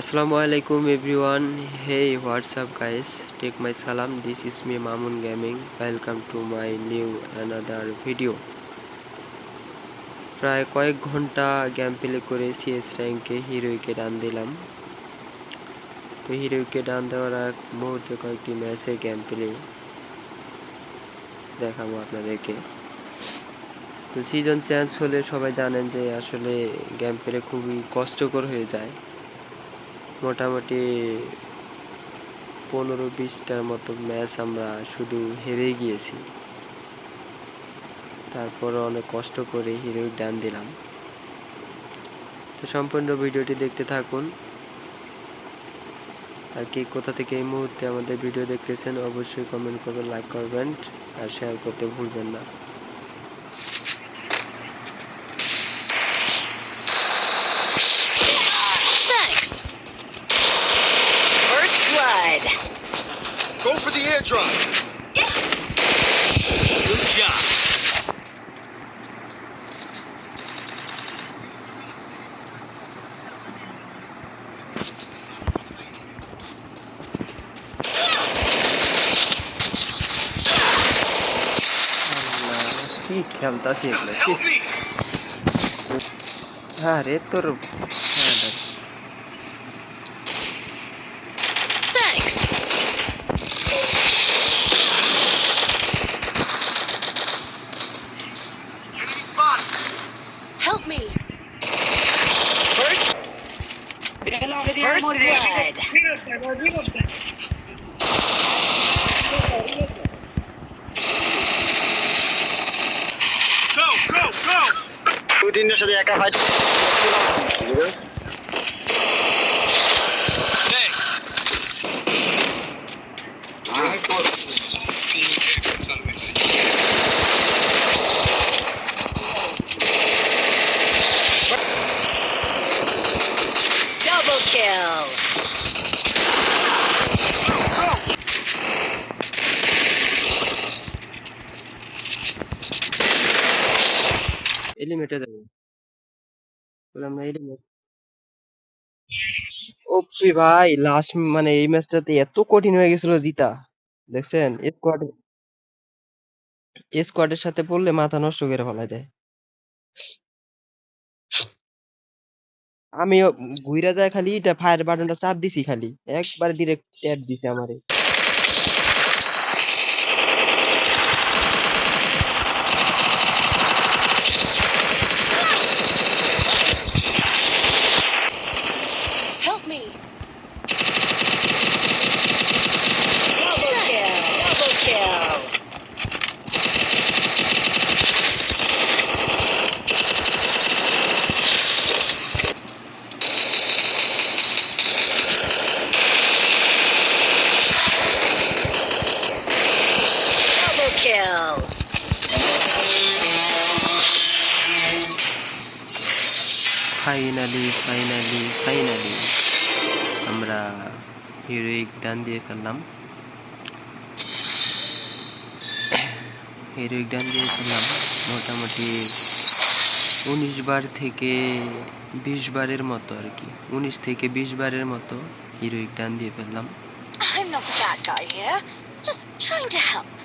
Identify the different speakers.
Speaker 1: Assalamu আলাইকুম. Hey, what's up guys? Take my salam. This is me Mamun Gaming. Welcome to my new another video. প্রায় কয়েক ঘণ্টা game play করে CS র্যাঙ্কে হিরোইকে ডান দিলাম তো হিরোইকে ডান দেওয়ার এক মুহূর্তে কয়েকটি ম্যাচে গেম প্লে দেখাবো আপনাদেরকে তো সিজন চেঞ্জ হলে সবাই জানেন যে আসলে গেম প্লে খুবই কষ্টকর হয়ে যায় মোটামুটি পনেরো বিশটার মতো ম্যাচ আমরা শুধু হেরেই গিয়েছি। তারপর অনেক কষ্ট করে হিরো ডান দিলাম। তো সম্পূর্ণ ভিডিওটি দেখতে থাকুন। আর কি কোথা থেকে এই মুহূর্তে আমাদের ভিডিও দেখতেছেন, অবশ্যই কমেন্ট করবেন লাইক করবেন, আর শেয়ার করতে ভুলবেন না।
Speaker 2: Go for the airdrop. Good job.
Speaker 1: কি খেলতাছি এগুলো
Speaker 2: Help me.
Speaker 1: আরে তোর হ্যাঁ,
Speaker 3: Thanks. First blood.
Speaker 2: Go, go, go.
Speaker 4: দু তিনটার সাথে একা ফাইট
Speaker 1: এলিমেটে ওপি ভাই লাস্ট মানে এই ম্যাচটাতে এত কঠিন হয়ে গেছিল জিতা। দেখছেন? স্কোয়াড স্কোয়াডের সাথে পড়লে মাথা নষ্ট করে ফেলা যায়। আমি ঘুরে যায় খালি, এটা ফায়ার বাটনটা চাপ দিছি খালি। একবার ডিরেক্ট ট্যাপ দিছে আমারে। ফাইনালি ফাইনালি ফাইনালি আমরা হিরোইক ডান দিয়ে ফেললাম হিরোইক ডান দিয়ে ফেললাম মোটামুটি উনিশ বার থেকে বিশ বারের মতো আর কি উনিশ থেকে বিশ বারের মতো হিরোইক ডান দিয়ে ফেললাম
Speaker 3: I'm not the bad guy here. Just trying to help.